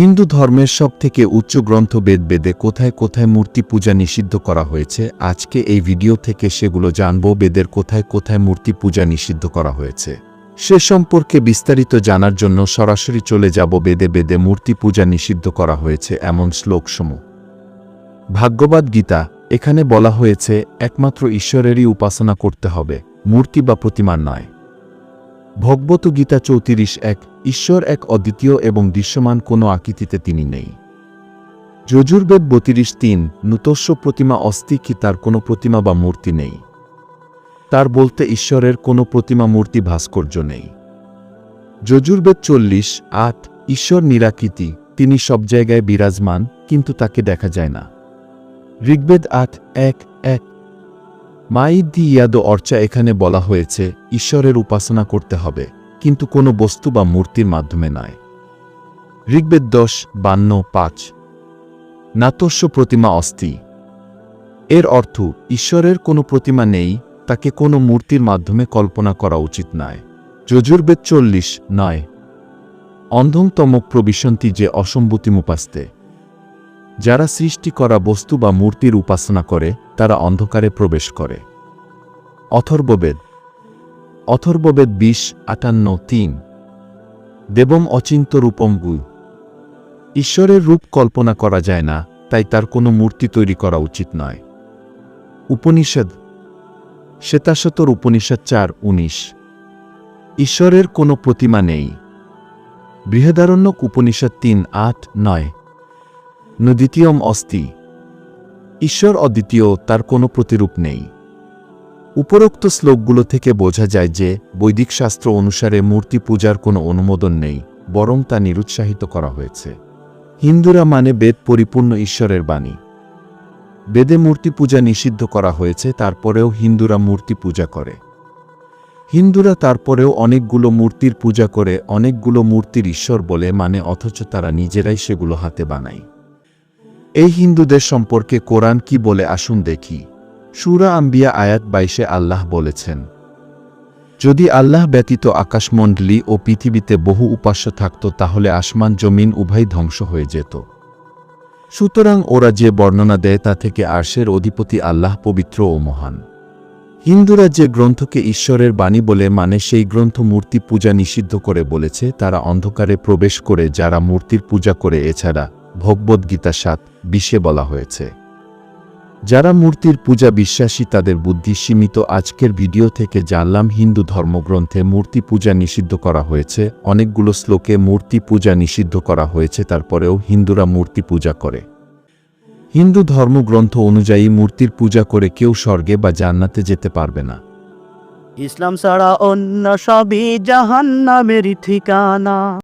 হিন্দু ধর্মের সব থেকে উচ্চ গ্রন্থ বেদ বেদে কোথায় কোথায় মূর্তি পূজা নিষিদ্ধ করা হয়েছে, আজকে এই ভিডিও থেকে সেগুলো জানব, বেদের কোথায় কোথায় মূর্তি পূজা নিষিদ্ধ করা হয়েছে। সে সম্পর্কে বিস্তারিত জানার জন্য সরাসরি চলে যাব বেদে বেদে মূর্তি পূজা নিষিদ্ধ করা হয়েছে এমন শ্লোকসমূহ। ভাগ্যবাদ গীতা, এখানে বলা হয়েছে, একমাত্র ঈশ্বরেরই উপাসনা করতে হবে, মূর্তি বা প্রতিমার নয়। ভগবত গীতা চৌত্রিশ এক, ঈশ্বর এক অদ্বিতীয় এবং দৃশ্যমান কোনো আকৃতিতে তিনি নেই। যজুর্বেদ বত্রিশ তিন, নূতস্য প্রতিমা অস্তি কি তার কোনো প্রতিমা বা মূর্তি নেই। তার বলতে ঈশ্বরের কোনো প্রতিমা মূর্তি ভাস্কর্য নেই। যজুর্বেদ চল্লিশ আট, ঈশ্বর নিরাকৃতি, তিনি সব জায়গায় বিরাজমান, কিন্তু তাকে দেখা যায় না। ঋগ্বেদ আট, এক এক মাইদি ইয়াদ অর্চা এখানে বলা হয়েছে, ঈশ্বরের উপাসনা করতে হবে, কিন্তু কোনো বস্তু বা মূর্তির মাধ্যমে নয়। ঋগ্বেদ দশ, বান্ন, পাঁচ। নাতস্য প্রতিমা অস্থি। এর অর্থ, ঈশ্বরের কোনো প্রতিমা নেই, তাকে কোনো মূর্তির মাধ্যমে কল্পনা করা উচিত নয়। যজুর্বেদ চল্লিশ, নয়। অন্ধংতম প্রবিশন্তি যে অসম্ভূতিমুপাস্তে। যারা সৃষ্টি করা বস্তু বা মূর্তির উপাসনা করে তারা অন্ধকারে প্রবেশ করে। অথর্ববেদ। অথর্ববেদ বিশ, আটান্ন, তিন। দেবম অচিন্ত রূপম ঈশ্বরের রূপ কল্পনা করা যায় না, তাই তার কোনো মূর্তি তৈরি করা উচিত নয়। উপনিষদ। শ্বেতাশতর উপনিষদ চার, উনিশ। ঈশ্বরের কোনো প্রতিমা নেই। বৃহদারণ্যক উপনিষদ তিন, আট, নয়। নদ্বিতীয়ম অস্তি ঈশ্বর অদ্বিতীয়, তার কোনো প্রতিরূপ নেই। উপরোক্ত শ্লোকগুলো থেকে বোঝা যায় যে বৈদিক শাস্ত্র অনুসারে মূর্তি পূজার কোনো অনুমোদন নেই, বরং তা নিরুৎসাহিত করা হয়েছে। হিন্দুরা মানে বেদ পরিপূর্ণ ঈশ্বরের বাণী। বেদে মূর্তি পূজা নিষিদ্ধ করা হয়েছে, তারপরেও হিন্দুরা মূর্তি পূজা করে। হিন্দুরা তারপরেও অনেকগুলো মূর্তির পূজা করে, অনেকগুলো মূর্তির ঈশ্বর বলে মানে অথচ তারা নিজেরাই সেগুলো হাতে বানায়। এই হিন্দুদের সম্পর্কে কোরআন কি বলে আসুন দেখি। সুরা আম্বিয়া আয়াত বাইশে আল্লাহ বলেছেন, যদি আল্লাহ ব্যতীত আকাশমণ্ডলী ও পৃথিবীতে বহু উপাস্য থাকত, তাহলে আসমান, জমিন উভয় ধ্বংস হয়ে যেত। সুতরাং ওরা যে বর্ণনা দেয়, তা থেকে আর্শের অধিপতি আল্লাহ পবিত্র ও মহান। হিন্দুরা যে গ্রন্থকে ঈশ্বরের বাণী বলে মানে সেই গ্রন্থ মূর্তি পূজা নিষিদ্ধ করে বলেছে, তারা অন্ধকারে প্রবেশ করে যারা মূর্তির পূজা করে, এছাড়া ভগবদ্গীতা সাত বিশে বলা হয়েছে। যারা মূর্তির পূজা বিশ্বাসী তাদের বুদ্ধি সীমিত। আজকের ভিডিও থেকে জানলাম হিন্দু ধর্মগ্রন্থে মূর্তি পূজা নিষিদ্ধ করা হয়েছে। অনেকগুলো শ্লোকে মূর্তি পূজা নিষিদ্ধ করা হয়েছে, তারপরেও হিন্দুরা মূর্তি পূজা করে। হিন্দু ধর্মগ্রন্থ অনুযায়ী মূর্তির পূজা করে কেউ স্বর্গে বা জান্নাতে যেতে পারবে না। ইসলাম ছাড়া অন্য সবই জাহান্নামের ঠিকানা।